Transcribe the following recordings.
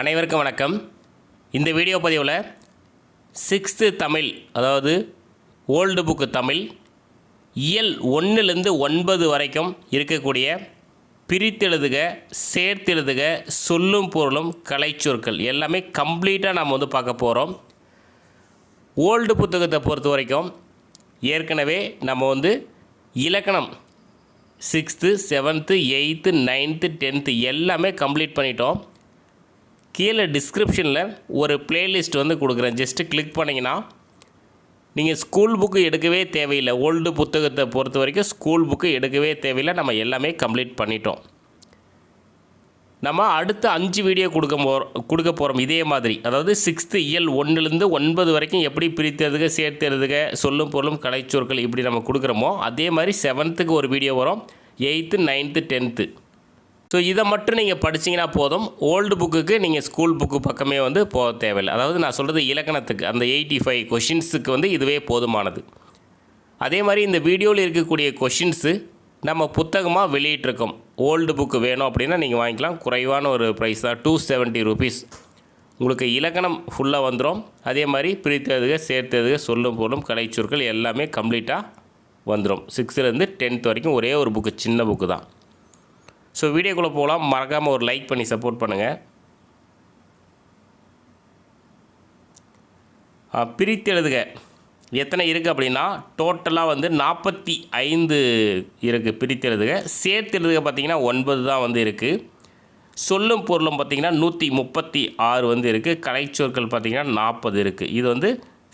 அனைவருக்கும் வணக்கம். இந்த வீடியோ பதிவில் சிக்ஸ்த்து தமிழ் அதாவது ஓல்டு புக்கு தமிழ் இயல் ஒன்றுலேருந்து ஒன்பது வரைக்கும் இருக்கக்கூடிய பிரித்தெழுதுக சேர்த்தெழுதுக சொல்லும் பொருளும் கலைச்சொற்கள் எல்லாமே கம்ப்ளீட்டாக நம்ம வந்து பார்க்க போகிறோம் ஓல்டு புத்தகத்தை பொறுத்த வரைக்கும் ஏற்கனவே நம்ம வந்து இலக்கணம் sixth seventh eighth ninth tenth எல்லாமே கம்ப்ளீட் பண்ணிட்டோம். கீழே டிஸ்கிரிப்ஷனில் ஒரு பிளேலிஸ்ட் வந்து கொடுக்குறேன். ஜஸ்ட்டு கிளிக் பண்ணிங்கன்னா நீங்கள் ஸ்கூல் புக்கு எடுக்கவே தேவையில்லை. ஓல்டு புத்தகத்தை பொறுத்த வரைக்கும் ஸ்கூல் புக்கு எடுக்கவே தேவையில்லை. நம்ம எல்லாமே கம்ப்ளீட் பண்ணிட்டோம். நம்ம அடுத்த அஞ்சு வீடியோ கொடுக்க போகிறோம் கொடுக்க போகிறோம் இதே மாதிரி. அதாவது சிக்ஸ்த்து இயல் ஒன்றுலேருந்து ஒன்பது வரைக்கும் எப்படி பிரித்ததுக்கு சேர்த்தெழுதுக சொல்லும் பொருளும் கலைச்சொற்கள் இப்படி நம்ம கொடுக்குறோமோ அதே மாதிரி செவன்த்துக்கு ஒரு வீடியோ வரும். எயித்து நைன்த்து டென்த்து ஸோ இதை மட்டும் நீங்கள் படிச்சீங்கன்னா போதும். ஓல்டு புக்குக்கு நீங்கள் ஸ்கூல் புக்கு பக்கமே வந்து போக தேவையில்லை. அதாவது நான் சொல்கிறது இலக்கணத்துக்கு அந்த எயிட்டி ஃபைவ் கொஷின்ஸுக்கு வந்து இதுவே போதுமானது. அதே மாதிரி இந்த வீடியோவில் இருக்கக்கூடிய கொஷின்ஸு நம்ம புத்தகமாக வெளியிட்டிருக்கோம். ஓல்டு புக்கு வேணும் அப்படின்னா நீங்கள் வாங்கிக்கலாம். குறைவான ஒரு ப்ரைஸ் தான். டூ செவன்ட்டி ருபீஸ் உங்களுக்கு இலக்கணம் ஃபுல்லாக வந்துடும் அதே மாதிரி பிரித்ததுக சேர்த்ததுக சொல்லும் பொருளும் கலைச்சொற்கள் எல்லாமே கம்ப்ளீட்டாக வந்துடும் சிக்ஸ்த்துலேருந்து டென்த் வரைக்கும் ஒரே ஒரு புக்கு சின்ன புக்கு தான். ஸோ வீடியோக்குள்ளே போகலாம். மறக்காமல் ஒரு லைக் பண்ணி சப்போர்ட் பண்ணுங்கள் பிரித்தெழுதுக எத்தனை இருக்குது அப்படின்னா டோட்டலாக வந்து நாற்பத்தி ஐந்து இருக்குது பிரித்தெழுதுக சேர்த்தெழுதுக பார்த்திங்கன்னா ஒன்பது தான் வந்து இருக்குது சொல்லும் பொருளும் பார்த்திங்கன்னா நூற்றி முப்பத்தி ஆறு வந்து இருக்குது கலைச்சொற்கள் பார்த்திங்கன்னா நாற்பது இருக்குது இது வந்து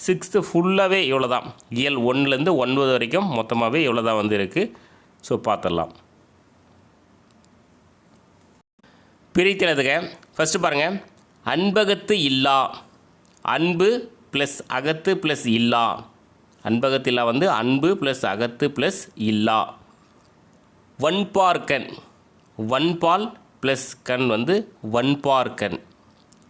சிக்ஸ்த்து ஃபுல்லாகவே இவ்வளோ தான் இயல் ஒன்றுலேருந்து ஒன்பது வரைக்கும் மொத்தமாகவே இவ்வளோ தான் வந்து இருக்குது ஸோ பார்த்துடலாம். பிரித்தெழுதுக ஃபஸ்ட்டு பாருங்கள் அன்பகத்து இல்லா. அன்பு ப்ளஸ் அகத்து ப்ளஸ் இல்லா. அன்பகத்து இல்லா வந்து அன்பு ப்ளஸ் அகத்து ப்ளஸ் இல்லா. வன்பார்க்கன் வன்பால் ப்ளஸ் கண் வந்து வன்பார்க்கன்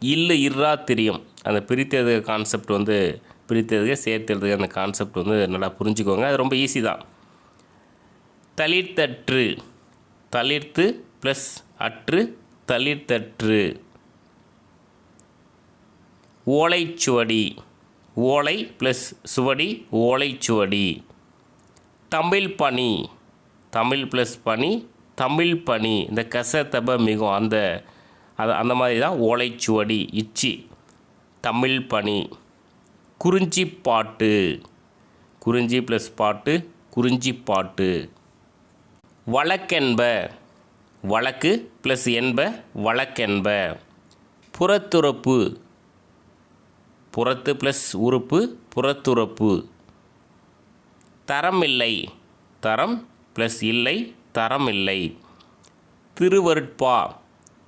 இல்லை இர்ரா தெரியும். அந்த பிரித்தது கான்செப்ட் வந்து பிரித்தெழுதுக சேர்த்தெழுதுக அந்த கான்செப்ட் வந்து நல்லா புரிஞ்சுக்கோங்க. அது ரொம்ப ஈஸி தான். தளிர்த்தற்று. தளிர்த்து ப்ளஸ் அற்று தளிர்த்தற்று ஓலைச்சுவடி. ஓலை ப்ளஸ் சுவடி ஓலைச்சுவடி. தமிழ் பனி. தமிழ் ப்ளஸ் பனி தமிழ் பனி. இந்த கசத்தப மிகும் அந்த அது அந்த மாதிரி தான் ஓலைச்சுவடி இச்சி. தமிழ் பனி. குறிஞ்சி பாட்டு. குறிஞ்சி ப்ளஸ் பாட்டு குறிஞ்சி பாட்டு. வழக்கென்ப. வழக்கு ப்ளஸ் என்ப வழக்கென்ப. புறத்துறப்பு. புறத்து ப்ளஸ் உறுப்பு புறத்துறப்பு. தரம் இல்லை. தரம் ப்ளஸ் இல்லை தரம் இல்லை. திருவருட்பா.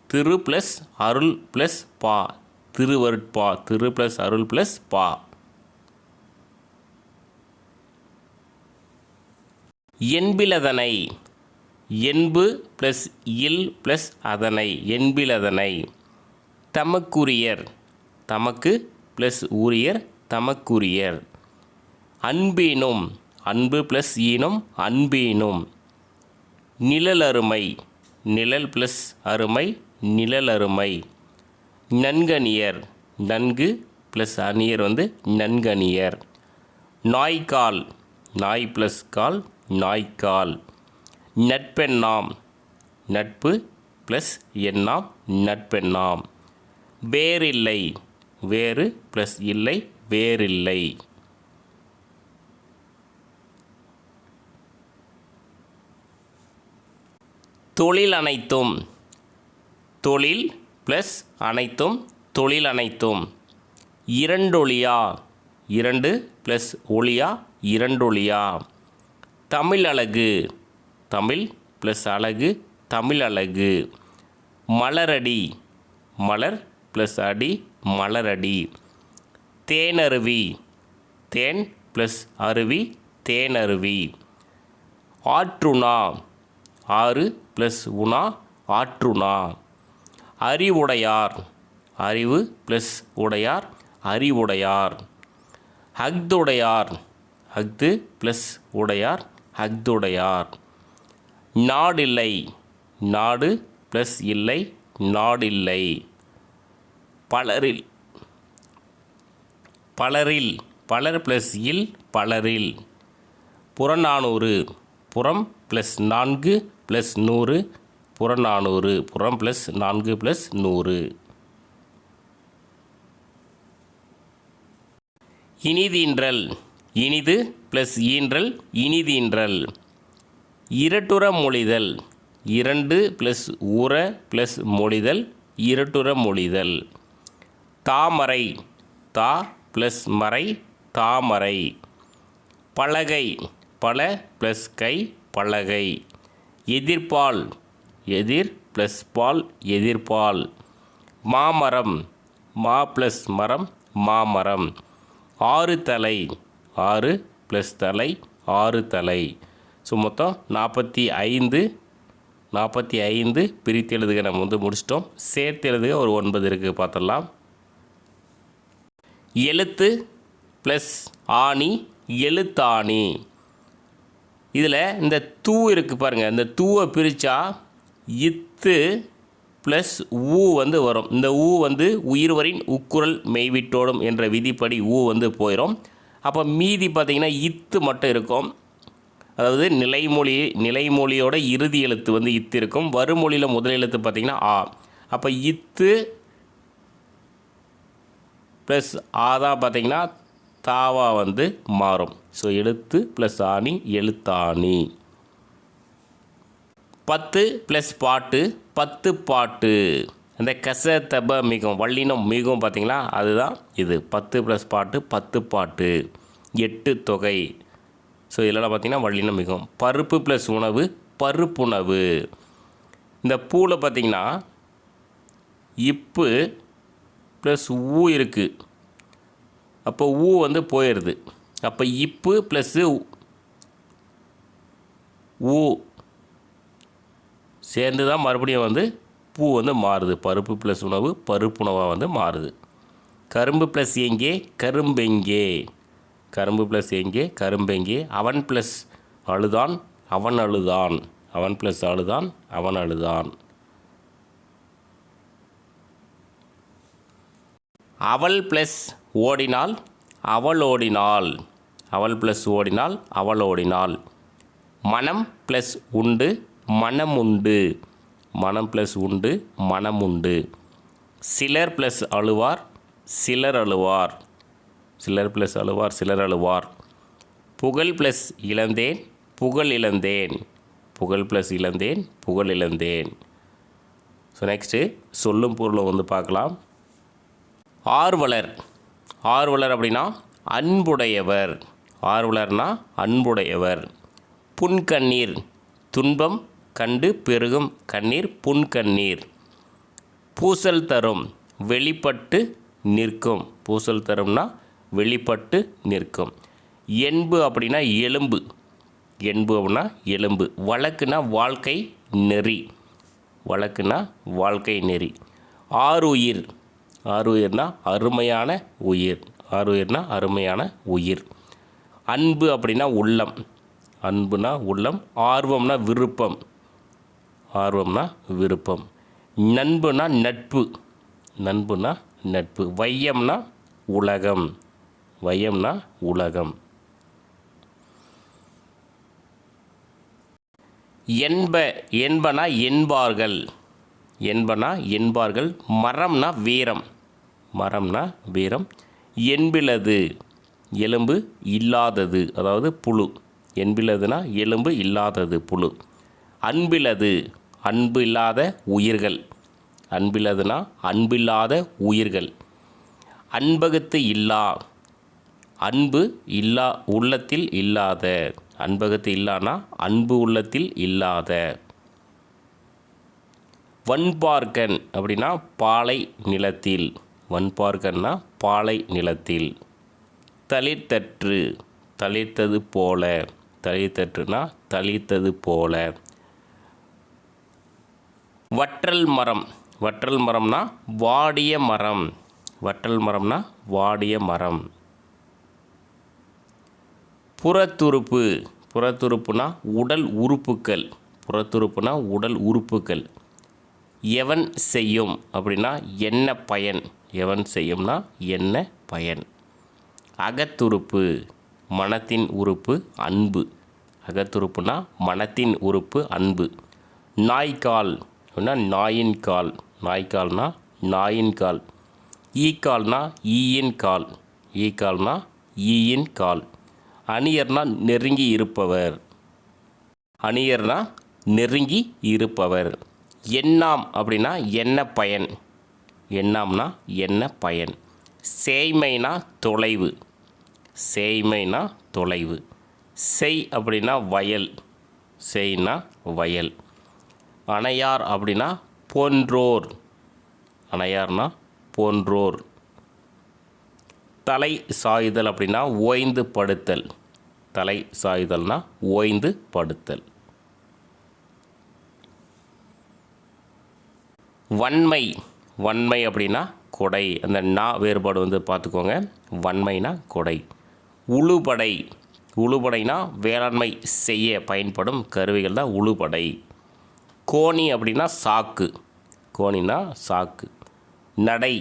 திரு ப்ளஸ் அருள் ப்ளஸ் பா. திருவருட்பா. திரு ப்ளஸ் அருள் ப்ளஸ் பா. என்பிலதனை. என்பு ப்ளஸ் இல் ப்ளஸ் அதனை என்பிலதனை தமக்குரியர் தமக்கு ப்ளஸ் உரியர் தமக்குரியர். அன்பீனும் அன்பு ப்ளஸ் ஈனும் அன்பீனும். நிழலருமை நிழல் ப்ளஸ் அருமை நிழலருமை நன்கனியர் நன்கு ப்ளஸ் அணியர் வந்து நன்கனியர் நாய்க்கால் நாய் ப்ளஸ் கால் நாய்க்கால். நட்பெண்ணாம். நட்பு ப்ளஸ் எண்ணாம் நட்பெண்ணாம். வேறில்லை. வேறு ப்ளஸ் இல்லை வேறில்லை. தொழில் அனைத்தும். தொழில் ப்ளஸ் அனைத்தும் தொழில் அனைத்தும். இரண்டொழியா இரண்டு ப்ளஸ் ஒளியா? இரண்டொழியா தமிழ் அழகு தமிழ் ப்ளஸ் அழகு தமிழ் அழகு. மலரடி மலர் ப்ளஸ் அடி மலரடி. தேனருவி தேன் ப்ளஸ் அருவி தேனருவி. ஆற்றுணா ஆறு ப்ளஸ் உணா ஆற்றுணா. அறிவுடையார் அறிவு ப்ளஸ் உடையார் அறிவுடையார். ஹக்துடையார் ஹக்து ப்ளஸ் உடையார் ஹக்துடையார். நாடில்லை. நாடு ப்ளஸ் இல்லை நாடில்லை. பலரில். பலரில். பலர் ப்ளஸ் இல் பலரில். புறநானூறு புறம் ப்ளஸ் நான்கு ப்ளஸ் நூறு புறநானூறு புறம் ப்ளஸ் நான்கு ப்ளஸ் நூறு. இனிதீன்றல் இனிது ப்ளஸ் ஈன்றல் இனிதீன்றல் இரட்டுற மொழிதல். இரண்டு ப்ளஸ் உர ப்ளஸ் மொழிதல் இரட்டுற மொழிதல். தாமரை தா ப்ளஸ் மறை தாமரை. பலகை பல ப்ளஸ் கை பலகை. எதிர்பால் எதிர் ப்ளஸ் பால் எதிர்பால். மாமரம் மா ப்ளஸ் மரம் மாமரம். ஆறு தலை ஆறு ப்ளஸ் தலை ஆறு தலை. ஸோ மொத்தம் நாற்பத்தி ஐந்து நாற்பத்தி ஐந்து பிரித்து எழுதுக. நம்ம வந்து முடிச்சிட்டோம். சேர்த்து எழுதுக. ஒரு ஒன்பது இருக்குது பார்த்துடலாம். எழுத்து ப்ளஸ் ஆணி எழுத்தாணி. இதில் இந்த தூ இருக்குது பாருங்கள் இந்த தூவை பிரித்தா இத்து ப்ளஸ் ஊ வந்து வரும். இந்த ஊ வந்து உயிர்வரின் உக்குரல் மெய்விட்டோடும் என்ற விதிப்படி ஊ வந்து போயிடும் அப்போ மீதி பார்த்திங்கன்னா இத்து மட்டும் இருக்கும். அதாவது நிலைமொழி நிலைமொழியோட இறுதி எழுத்து வந்து இத்து இருக்கும். வருமொழியில் முதல் எழுத்து பார்த்திங்கன்னா ஆ. அப்போ இத்து ப்ளஸ் ஆ தான் பார்த்திங்கன்னா தாவா வந்து மாறும். ஸோ எழுத்து ப்ளஸ் ஆணி எழுத்தாணி. பத்து ப்ளஸ் பாட்டு பத்து பாட்டு. அந்த கச தப மிகும் வள்ளினம் மிகும் பார்த்திங்களா அதுதான் இது. பத்து ப்ளஸ் பாட்டு பத்து பாட்டு. எட்டு தொகை. ஸோ இதெல்லாம் பார்த்தீங்கன்னா வள்ளினம் மிகும் பருப்பு ப்ளஸ் உணவு பருப்புணவு. இந்த பூவில் பார்த்திங்கன்னா இப்பு ப்ளஸ் ஊ இருக்குது அப்போ ஊ வந்து போயிடுது அப்போ இப்பு ப்ளஸ்ஸு ஊ. சேர்ந்து தான் மறுபடியும் வந்து பூ வந்து மாறுது. பருப்பு ப்ளஸ் உணவு பருப்புணவாக வந்து மாறுது. கரும்பு ப்ளஸ் எங்கே? கரும்பெங்கே. கரும்பு ப்ளஸ் எங்கே? கரும்பெங்கே அவன் ப்ளஸ் அழுதான் அவன் அழுதான். அவன் ப்ளஸ் அழுதான் அவன் அழுதான். அவள் ப்ளஸ் ஓடினால் அவள் ஓடினாள் அவள் ப்ளஸ் ஓடினால் அவள் ஓடினாள் மனம் ப்ளஸ் உண்டு மனம் உண்டு. மனம் ப்ளஸ் உண்டு மனம் உண்டு. சிலர் ப்ளஸ் அழுவார் சிலர் அழுவார். சிலர் ப்ளஸ் அழுவார் சிலர் அழுவார். புகழ் ப்ளஸ் இழந்தேன் புகழ் இழந்தேன். புகழ் ப்ளஸ் இழந்தேன் புகழ் இழந்தேன். ஸோ நெக்ஸ்ட்டு சொல்லும் பொருளை வந்து பார்க்கலாம். ஆர்வலர். ஆர்வலர் அப்படின்னா அன்புடையவர். ஆர்வலர்னா அன்புடையவர். புன்கண்ணீர். துன்பம் கண்டு பெருகும் கண்ணீர் புன்கண்ணீர். பூசல் தரும். வெளிப்பட்டு நிற்கும். பூசல் தரும்னா வெளிப்பட்டு நிற்கும். என்பு அப்படின்னா எலும்பு. என்பு அப்படின்னா எலும்பு. வழக்குனா வாழ்க்கை நெறி. வழக்குனா வாழ்க்கை நெறி. ஆறுயிர். ஆறுயிர்னா அருமையான உயிர். ஆறுயிர்னா அருமையான உயிர். அன்பு அப்படின்னா உள்ளம். அன்புனா உள்ளம். ஆர்வம்னா விருப்பம். ஆர்வம்னா விருப்பம். நண்புனா நட்பு. நண்புனா நட்பு. வையம்னா உலகம். வையம்னா உலகம். என்ப என்பனா என்பார்கள். என்பனா என்பார்கள். மரம்னா வீரம். மரம்னா வீரம். என்பிலது எலும்பு இல்லாதது அதாவது புழு. என்பிலதுனா எலும்பு இல்லாதது புழு. அன்பிலது அன்பு இல்லாத உயிர்கள். அன்பிலதுனா அன்பில்லாத உயிர்கள். அன்பகத்து இல்லா அன்பு இல்லா உள்ளத்தில் இல்லாத. அன்பகத்து இல்லானா அன்பு உள்ளத்தில் இல்லாத. வன்பார்கன் அப்படின்னா பாலை நிலத்தில். வன்பார்கன்னா பாலை நிலத்தில். தளிர்த்தற்று தளிர்த்தது போல. தளிர்த்தற்றுனா தளிர்த்தது போல. வற்றல் மரம். வற்றல் மரம்னா வாடிய மரம். வற்றல் மரம்னா வாடிய மரம். புறத்துறுப்பு. புறத்துறுப்புனா உடல் உறுப்புக்கள். புறத்துறுப்புனா உடல் உறுப்புக்கள். எவன் செய்யும் அப்படின்னா என்ன பயன்? எவன் செய்யும்னா என்ன பயன்? அகத்துறுப்பு மனத்தின் உறுப்பு அன்பு. அகத்துறுப்புனா மனத்தின் உறுப்பு அன்பு. நாய்க்கால் அப்படின்னா நாயின் கால். நாய்க்கால்னா நாயின் கால். ஈக்கால்னா ஈயின் கால். ஈக்கால்னா ஈயின் கால். அணியர்னா நெருங்கி இருப்பவர். அணியர்னா நெருங்கி இருப்பவர். எண்ணாம் அப்படின்னா என்ன பயன். எண்ணாம்னா என்ன பயன். சேய்மைனா தொலைவு. சேய்மைனா தொலைவு. செய் அப்படின்னா வயல். செய்னா வயல். அணையார் அப்படின்னா போன்றோர். அணையார்னா போன்றோர். தலை சாய்தல் அப்படின்னா ஓய்ந்து படுத்தல். தலை சாய்தல்னா ஓய்ந்து படுத்தல். வன்மை. வன்மை அப்படின்னா கொடை. அந்த நா வேறுபாடு வந்து பார்த்துக்கோங்க. வன்மைனா கொடை. உழுபடை. உழுபடைனா வேளாண்மை செய்ய பயன்படும் கருவிகள் தான் உழுபடை. கோணி அப்படின்னா சாக்கு. கோணினா சாக்கு. நடை.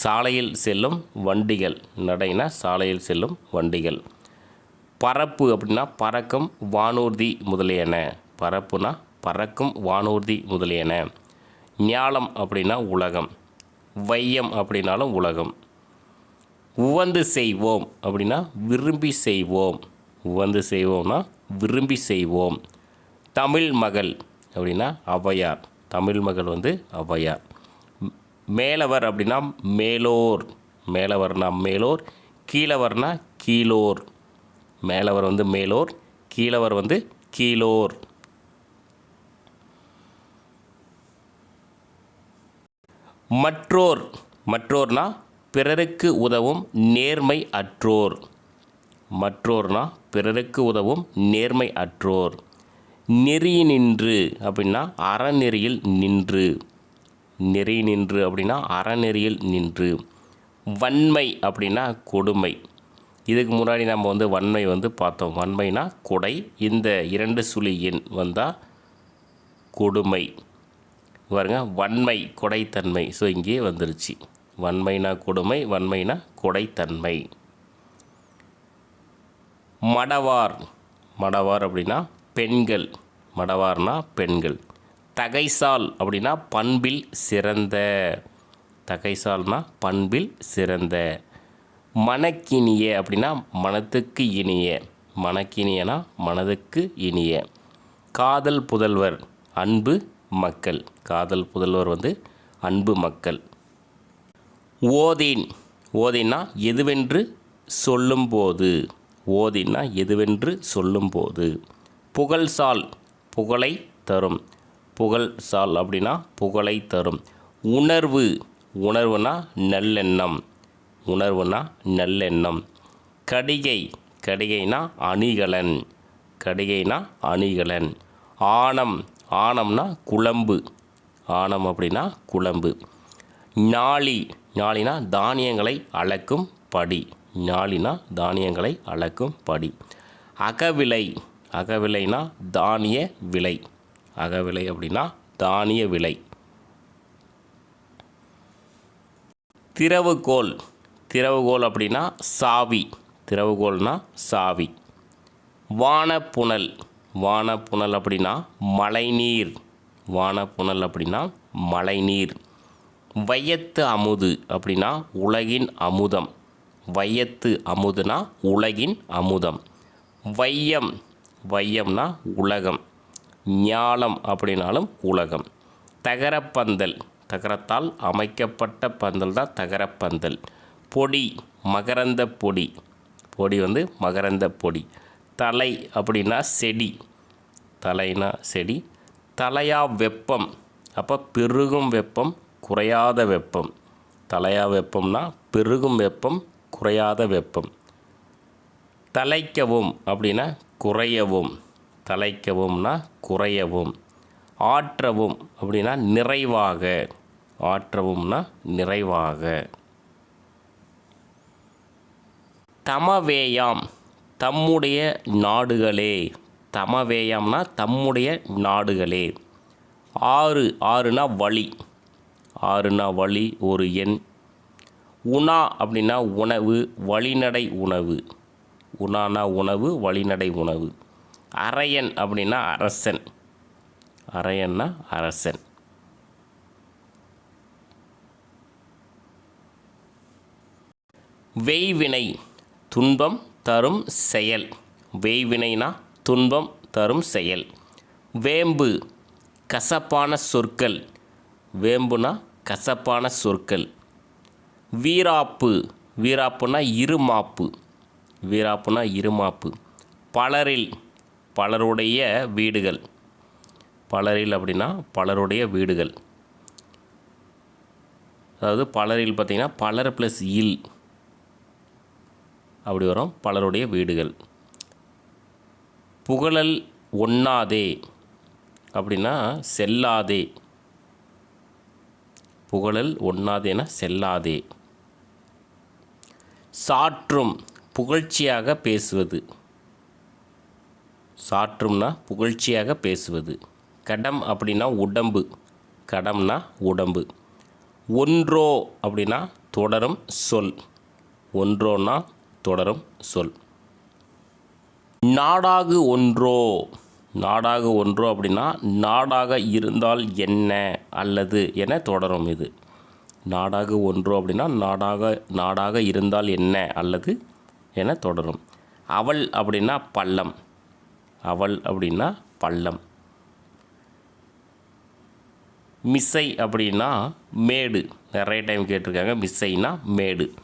சாலையில் செல்லும் வண்டிகள். நடைனா சாலையில் செல்லும் வண்டிகள். பரப்பு அப்படின்னா பறக்கும் வானூர்தி முதலியன. பரப்புனா பறக்கும் வானூர்தி முதலியன. ஞாலம் அப்படின்னா உலகம். வையம் அப்படின்னாலும் உலகம். உவந்து செய்வோம் அப்படின்னா விரும்பி செய்வோம். உவந்து செய்வோம்னா விரும்பி செய்வோம். தமிழ் மகள் அப்படின்னா ஔவையார். தமிழ் மகள் வந்து ஔவையார். மேலவர் அப்படின்னா மேலோர். மேலவர்னா மேலோர் கீழவர்னா கீழோர். மேலவர் வந்து மேலோர் கீழவர் வந்து கீழோர். மற்றோர் மற்றோர்னா பிறருக்கு உதவும் நேர்மை அற்றோர். மற்றோர்னா பிறருக்கு உதவும் நேர்மை அற்றோர். நெறி நின்று அப்படின்னா அறநெறியில் நின்று. நெறி நின்று அப்படின்னா அறநெறியில் நின்று. வன்மை அப்படின்னா கொடுமை. இதுக்கு முன்னாடி நம்ம வந்து வன்மை வந்து பார்த்தோம். வன்மைனா கொடை. இந்த இரண்டு சுழி எண் வந்தால் கொடுமை. பாருங்க வன்மை கொடைத்தன்மை. ஸோ இங்கே வந்துருச்சு. வன்மைனா கொடுமை வன்மைனா கொடைத்தன்மை. மடவார். மடவார் அப்படின்னா பெண்கள். மடவார்னா பெண்கள். தகைசால் அப்படின்னா பண்பில் சிறந்த. தகைசால்னா பண்பில் சிறந்த. மனக்கினிய அப்படின்னா மனத்துக்கு இனிய. மனக்கினியனா மனதுக்கு இனிய. காதல் புதல்வர் அன்பு மக்கள். காதல் புதல்வர் வந்து அன்பு மக்கள். ஓதின். ஓதின்னா எதுவென்று சொல்லும்போது. ஓதின்னா எதுவென்று சொல்லும்போது. புகழ்சால் புகழை தரும். புகழ்சால் அப்படின்னா புகழை தரும். உணர்வு. உணர்வுனா நல்லெண்ணம். உணர்வுனா நல்லெண்ணம். கடிகை கடிகைனா அணிகலன். கடிகைனா அணிகலன். ஆணம் ஆணம்னா குழம்பு. ஆணம் அப்படின்னா குழம்பு. நாளி ஞாழினா தானியங்களை அளக்கும் படி. ஞாழினா தானியங்களை அளக்கும் படி. அகவிலை அகவிலைனா தானிய விலை. அகவிலை அப்படின்னா தானிய விலை. திறவுகோல் திறவுகோல் அப்படின்னா சாவி. திறவுகோல்னா சாவி. வானப்புனல். வானப்புனல் அப்படின்னா மழைநீர். வானப்புனல் அப்படின்னா மழைநீர். வையத்து அமுது அப்படின்னா உலகின் அமுதம். வையத்து அமுதுனா உலகின் அமுதம். வையம். வையம்னா உலகம். ஞாலம் அப்படின்னாலும் உலகம். தகரப்பந்தல். தகரத்தால் அமைக்கப்பட்ட பந்தல் தான் தகரப்பந்தல். பொடி மகரந்த பொடி. பொடி வந்து மகரந்த பொடி. தலை அப்படின்னா செடி. தலைனா செடி. தலையா வெப்பம். அப்போ பெருகும் வெப்பம் குறையாத வெப்பம். தலையா வெப்பம்னா பெருகும் வெப்பம் குறையாத வெப்பம். தலைக்கவும் அப்படின்னா குறையவும். தலைக்கவும்னா குறையவும். ஆற்றவும் அப்படின்னா நிறைவாக. ஆற்றவும்னா நிறைவாக. தமவேயாம் தம்முடைய நாடுகளே. தமவேயாம்னா தம்முடைய நாடுகளே. ஆறு ஆறுனா வழி. ஆறுனா வழி ஒரு எண். உணா அப்படின்னா உணவு வழிநடை உணவு. உணானா உணவு வழிநடை உணவு. அரையன் அப்படின்னா அரசன். அரையன்னா அரசன். வெய்வினை. துன்பம் தரும் செயல். வேய்வினைனா துன்பம் தரும் செயல். வேம்பு கசப்பான சொற்கள். வேம்புனா கசப்பான சொற்கள். வீராப்பு வீராப்புனா இருமாப்பு. வீராப்புனா இருமாப்பு. பலரில் பலருடைய வீடுகள். பலரில் அப்படின்னா பலருடைய வீடுகள். அதாவது பலரில் பார்த்திங்கன்னா பலர் ப்ளஸ் இல். அப்படி வரும். பலருடைய வீடுகள். புகழல் ஒண்ணாதே அப்படின்னா செல்லாதே. புகழல் ஒண்ணாதேனா செல்லாதே. சாற்றும் புகழ்ச்சியாக பேசுவது. சாற்றும்னா புகழ்ச்சியாக பேசுவது. கடம் அப்படின்னா உடம்பு. கடம்னா உடம்பு. ஒன்றோ அப்படின்னா தொடரும் சொல். ஒன்றோன்னா தொடரும். சொல். நாடாகு ஒன்றோ. நாடாக ஒன்றோ அப்படின்னா நாடாக இருந்தால் என்ன அல்லது என தொடரும் இது. நாடாக ஒன்றோ அப்படின்னா நாடாக நாடாக இருந்தால் என்ன அல்லது என தொடரும். அவள் அப்படின்னா பள்ளம். அவள் அப்படின்னா பள்ளம். மிஸ்ஸை அப்படின்னா மேடு. நிறைய டைம் கேட்டிருக்காங்க. மிஸ்ஸைனா மேடு.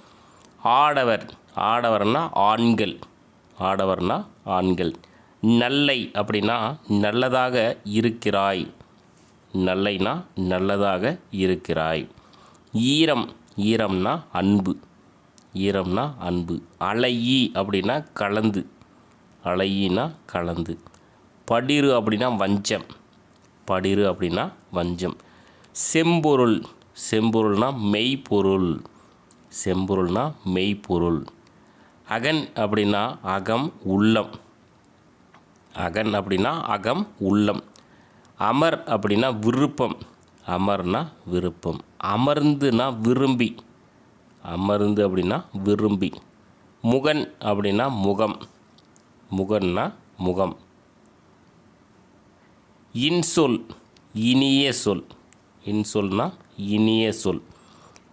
ஆடவர் ஆடவர்னா ஆண்கள். ஆடவர்னா ஆண்கள். நல்லை அப்படின்னா நல்லதாக இருக்கிறாய். நல்லைனா நல்லதாக இருக்கிறாய். ஈரம் ஈரம்னா அன்பு. ஈரம்னா அன்பு. அலையி அப்படின்னா கலந்து. அலையினா கலந்து. படிரு அப்படின்னா வஞ்சம். படிரு அப்படின்னா வஞ்சம். செம்பொருள். செம்பொருள்னா மெய்ப்பொருள். செம்பொருள்னா மெய்ப்பொருள். அகன் அப்படின்னா அகம் உள்ளம். அகன் அப்படின்னா அகம் உள்ளம். அமர் அப்படின்னா விருப்பம். அமர்னா விருப்பம். அமர்ந்துனா விரும்பி. அமர்ந்து அப்படின்னா விரும்பி. முகன் அப்படின்னா முகம். முகன்னா முகம். இன்சொல் இனிய சொல். இன்சொல்னா இனிய சொல்.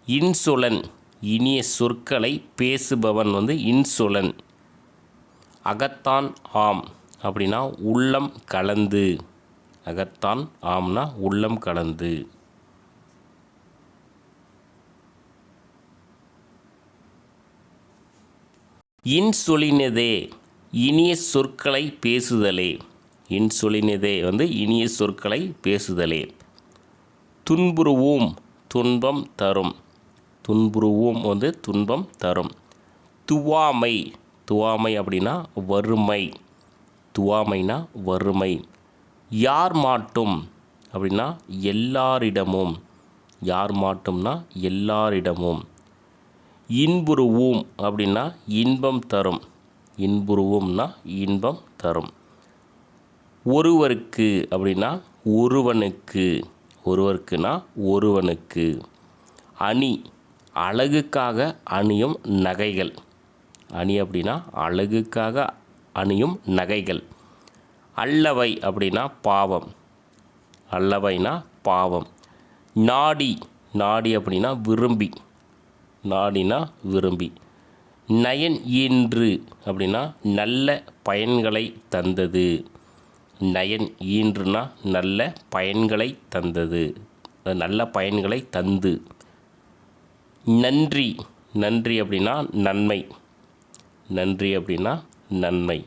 இன்சொலன் இனிய சொற்களை பேசுபவன் வந்து இன்சொலன். அகத்தான் ஆம் அப்படின்னா உள்ளம் கலந்து. அகத்தான் ஆம்னா உள்ளம் கலந்து. இன்சொலினதே இனிய சொற்களை பேசுதலே. இன்சொலினதே வந்து இனிய சொற்களை பேசுதலே. துன்புறுவோம் துன்பம் தரும். துன்புறுவோம் வந்து துன்பம் தரும். துவாமை. துவாமை அப்படின்னா வறுமை. துவாமைனா வறுமை. யார் மாட்டும் அப்படின்னா எல்லாரிடமும். யார் மாட்டும்னா எல்லாரிடமும். இன்புருவும் அப்படின்னா இன்பம் தரும். இன்புருவும்னா இன்பம் தரும். ஒருவருக்கு அப்படின்னா ஒருவனுக்கு. ஒருவருக்குனா ஒருவனுக்கு. அணி. அழகுக்காக அணியும் நகைகள். அணி அப்படின்னா அழகுக்காக அணியும் நகைகள். அல்லவை அப்படின்னா பாவம். அல்லவைனா பாவம். நாடி நாடி அப்படின்னா விரும்பி. நாடினா விரும்பி. நயன் ஈன்று அப்படின்னா நல்ல பயன்களை தந்தது. நயன் ஈன்றுனா நல்ல பயன்களை தந்தது. நல்ல பயன்களை தந்து. நன்றி. நன்றி அப்படின்னா நன்மை. நன்றி அப்படின்னா நன்மை.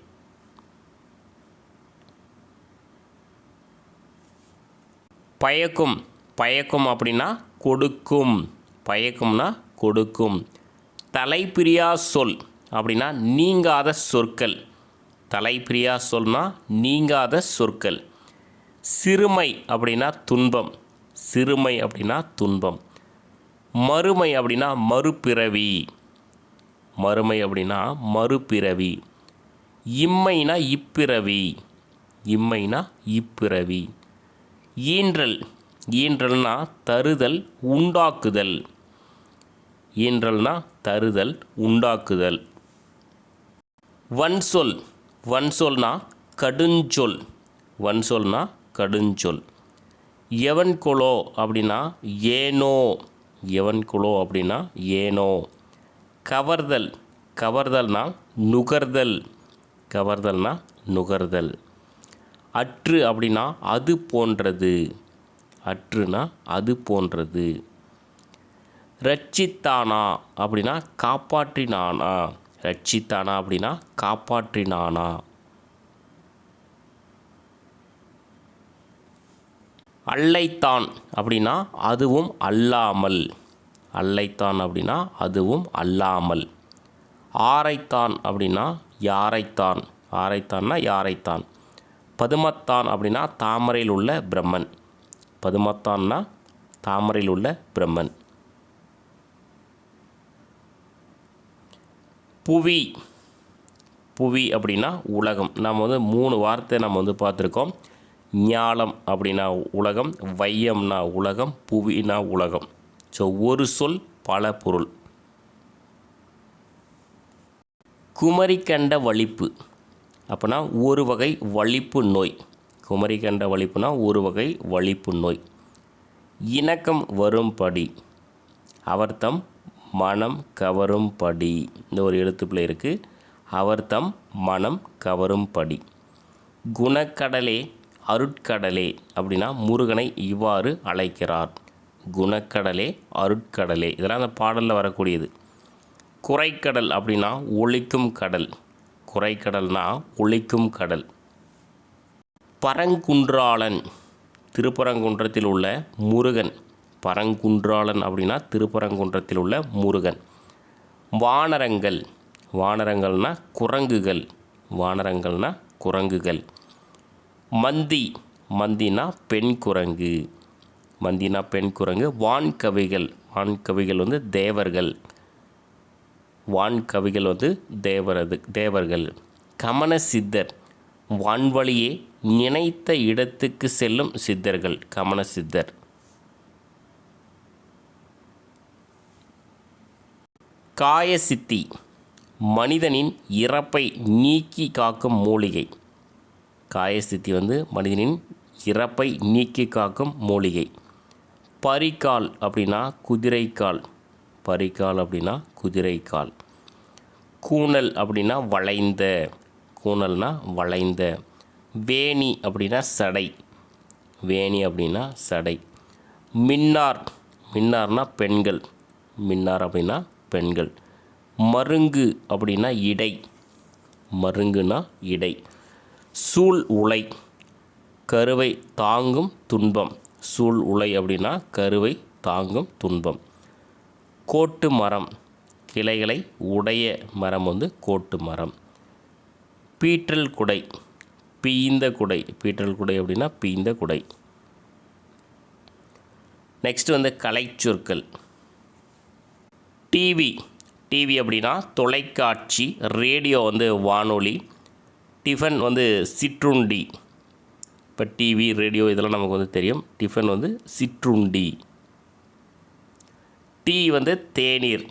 பயக்கும். பயக்கும் அப்படின்னா கொடுக்கும். பயக்கும்னா கொடுக்கும். தலைப்பிரியா சொல் அப்படின்னா நீங்காத சொற்கள். தலைப்பிரியா சொல்னா நீங்காத சொற்கள். சிறுமை அப்படின்னா துன்பம். சிறுமை அப்படின்னா துன்பம். மறுமை அப்படின்னா மறுபிறவி. மறுமை அப்படின்னா மறுபிறவி. இம்மைனா இப்பிறவி. இம்மைனா இப்பிறவி. ஈன்றல். ஈன்றல்னா தருதல் உண்டாக்குதல். ஈன்றல்னா தருதல் உண்டாக்குதல். வன்சொல். வன்சொல்னா கடுஞ்சொல். வன்சொல்னா கடுஞ்சொல். எவன் அப்படின்னா ஏனோ. எவன் குலோ அப்படின்னா ஏனோ. கவர்தல். கவர்தல்னா நுகர்தல். கவர்தல்னா நுகர்தல். அற்று அப்படின்னா அது போன்றது. அற்றுனா அது போன்றது. ரட்சித்தானா அப்படின்னா காப்பாற்றினானா. ரட்சித்தானா அப்படின்னா காப்பாற்றினானா. அல்லைத்தான் அப்படின்னா அதுவும் அல்லாமல். அல்லைத்தான் அப்படின்னா அதுவும் அல்லாமல். ஆரைத்தான் அப்படின்னா யாரைத்தான்? ஆரைத்தான்னா யாரைத்தான்? பதுமத்தான் அப்படின்னா தாமரையில் உள்ள பிரம்மன். பதுமத்தான்னா தாமரையில் உள்ள பிரம்மன். புவி. புவி அப்படின்னா உலகம். நம்ம வந்து மூணு வார்த்தை நம்ம வந்து பார்த்துருக்கோம். ஞாலம் அப்படின்னா உலகம் வையம்னா உலகம் புவினா உலகம். ஸோ ஒரு சொல் பல பொருள். குமரி கண்ட வலிப்பு. அப்போனா ஒரு வகை வலிப்பு நோய். குமரி கண்ட வலிப்புனா ஒரு வகை வலிப்பு நோய். இணக்கம் வரும்படி அவர்தம் மனம் கவரும்படி இந்த ஒரு எழுத்துப்பிள்ளை இருக்குது அவர்தம் மனம் கவரும்படி குணக்கடலே அருட்கடலே அப்படின்னா முருகனை இவ்வாறு அழைக்கிறார். குணக்கடலே அருட்கடலே. இதெல்லாம் அந்த பாடலில் வரக்கூடியது. குறைக்கடல் அப்படின்னா ஒழிக்கும் கடல். குறைக்கடல்னா ஒழிக்கும் கடல். பரங்குன்றாளன். திருப்பரங்குன்றத்தில் உள்ள முருகன். பரங்குன்றாளன் அப்படின்னா திருப்பரங்குன்றத்தில் உள்ள முருகன். வானரங்கள். வானரங்கள்னா குரங்குகள். வானரங்கள்னா குரங்குகள். மந்தி. மந்தினா பெண் குரங்கு. மந்தினா பெண் குரங்கு. வான்கவிகள் வான்கவிகள் வந்து தேவர்கள். வான்கவிகள் வந்து தேவரது தேவர்கள். கமன சித்தர். வான்வழியே நினைத்த இடத்துக்கு செல்லும் சித்தர்கள். கமன சித்தர். காயசித்தி. மனிதனின் இறப்பை நீக்கி காக்கும் மூலிகை. காயஸ்தித்தி வந்து மனிதனின் இறப்பை நீக்கி காக்கும் மூலிகை. பரிகால் அப்படின்னா குதிரைக்கால். பரிகால் அப்படின்னா குதிரைக்கால். கூணல் அப்படின்னா வளைந்த. கூணல்னா வளைந்த. வேணி அப்படின்னா சடை. வேணி அப்படின்னா சடை. மின்னார். மின்னார்னா பெண்கள். மின்னார் அப்படின்னா பெண்கள். மருங்கு அப்படின்னா இடை. மருங்குனா இடை. சூழ் உலை கருவை தாங்கும் துன்பம். சூழ் உலை அப்படின்னா கருவை தாங்கும் துன்பம். கோட்டு மரம் கிளைகளை உடைய மரம் வந்து கோட்டு மரம். பீற்றல் குடை பீய்ந்த குடை பீற்றல் குடை அப்படின்னா பீய்ந்த குடை. நெக்ஸ்ட் வந்து கலைச்சொற்கள். டிவி டிவி அப்படின்னா தொலைக்காட்சி ரேடியோ வந்து வானொலி டிஃபன் வந்து சிற்றுண்டி. இப்போ டிவி ரேடியோ இதெல்லாம் நமக்கு வந்து தெரியும். டிஃபன் வந்து சிற்றுண்டி. டீ வந்து தேநீர்.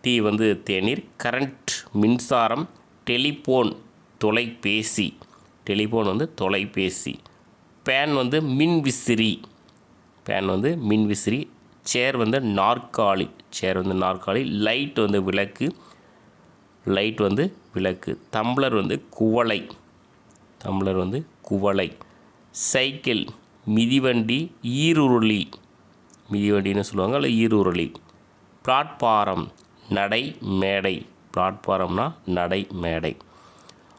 டீ வந்து தேநீர். கரண்ட் மின்சாரம் டெலிஃபோன் தொலைபேசி. டெலிஃபோன் வந்து தொலைபேசி. பேன் வந்து மின் விசிறி பேன் வந்து மின் விசிறி சேர் வந்து நாற்காலி. சேர் வந்து நாற்காலி. லைட் வந்து விளக்கு. லைட் வந்து விளக்கு தம்ளர் வந்து குவளை. தம்ளர் வந்து குவளை. சைக்கிள் மிதிவண்டி ஈருருளி. மிதிவண்டின்னு சொல்லுவாங்க அல்ல ஈருருளி. பிளாட்பாரம் நடை மேடை. பிளாட்பாரம்னா நடை மேடை.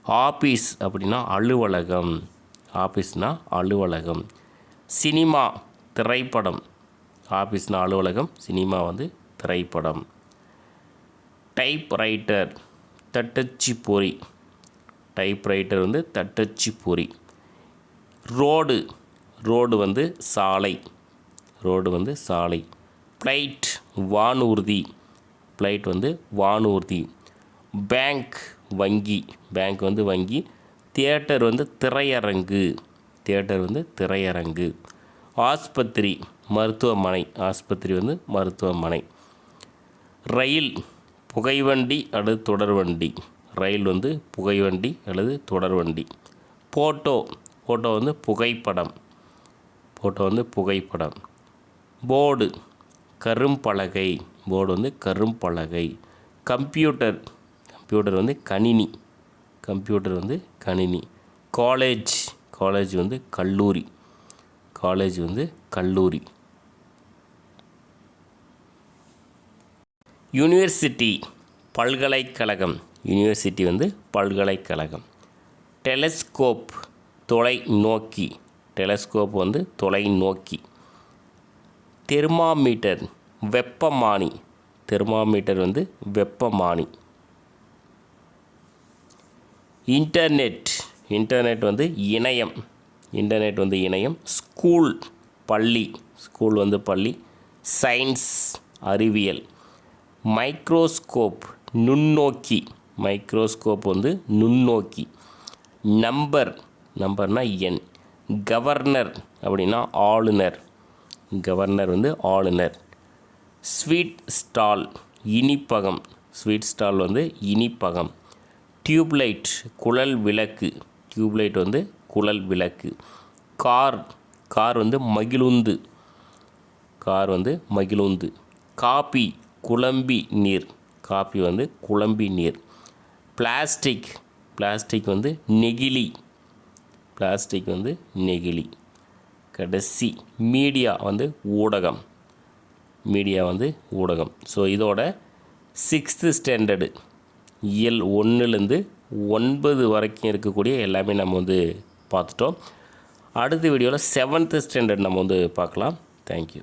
ஆபீஸ் அப்படின்னா அலுவலகம். ஆஃபீஸ்னால் அலுவலகம். சினிமா திரைப்படம். ஆஃபீஸ்னால் அலுவலகம் சினிமா வந்து திரைப்படம். Type writer. தட்டச்சி பொறி. டைப்ரைட்டர் வந்து தட்டச்சி பொறி. ரோடு ரோடு வந்து சாலை. ரோடு வந்து சாலை. ஃப்ளைட் வானூர்தி. ஃப்ளைட் வந்து வானூர்தி. பேங்க் வங்கி. பேங்க் வந்து வங்கி. தியேட்டர் வந்து திரையரங்கு. தியேட்டர் வந்து திரையரங்கு. ஆஸ்பத்திரி மருத்துவமனை. ஆஸ்பத்திரி வந்து மருத்துவமனை. ரயில் புகைவண்டி அல்லது தொடர்வண்டி. ரயில் வந்து புகைவண்டி அல்லது தொடர்வண்டி. போட்டோ. போட்டோ வந்து புகைப்படம். போட்டோ வந்து புகைப்படம். போர்டு. கரும்பலகை. போர்டு வந்து கரும்பலகை. கம்ப்யூட்டர். கம்ப்யூட்டர் வந்து கணினி. கம்ப்யூட்டர் வந்து கணினி. காலேஜ். காலேஜ் வந்து கல்லூரி. காலேஜ் வந்து கல்லூரி. யூனிவர்சிட்டி பல்கலைக்கழகம். யூனிவர்சிட்டி வந்து பல்கலைக்கழகம். டெலஸ்கோப் தொலை நோக்கி டெலஸ்கோப் வந்து தொலை நோக்கி தெர்மாமீட்டர் வெப்பமானி. தெர்மாமீட்டர் வந்து வெப்பமானி. இன்டர்நெட். இன்டர்நெட் வந்து இணையம். இன்டர்நெட் வந்து இணையம். ஸ்கூல் பள்ளி. ஸ்கூல் வந்து பள்ளி. சயின்ஸ் அறிவியல். மைக்ரோஸ்கோப் நுண்ணோக்கி. மைக்ரோஸ்கோப் வந்து நுண்ணோக்கி. நம்பர் நம்பர்னா எண். கவர்னர் அப்படின்னா ஆளுநர். கவர்னர் வந்து ஆளுநர். ஸ்வீட் ஸ்டால் இனிப்பகம். ஸ்வீட் ஸ்டால் வந்து இனிப்பகம். டியூப்லைட் குழல் விளக்கு. டியூப்லைட் வந்து குழல் விளக்கு. கார் கார் வந்து மகிழுந்து. கார் வந்து மகிழுந்து. காபி குழம்பி நீர். காப்பி வந்து குழம்பி நீர். பிளாஸ்டிக். பிளாஸ்டிக் வந்து நெகிழி. பிளாஸ்டிக் வந்து நெகிழி. கடைசி மீடியா வந்து ஊடகம். மீடியா வந்து ஊடகம். ஸோ இதோட சிக்ஸ்த்து ஸ்டாண்டர்டு இயல் ஒன்றுலேருந்து ஒன்பது வரைக்கும் இருக்கக்கூடிய எல்லாமே நம்ம வந்து பார்த்துட்டோம். அடுத்த வீடியோவில் செவன்த்து ஸ்டாண்டர்ட் நம்ம வந்து பார்க்கலாம். தேங்க்யூ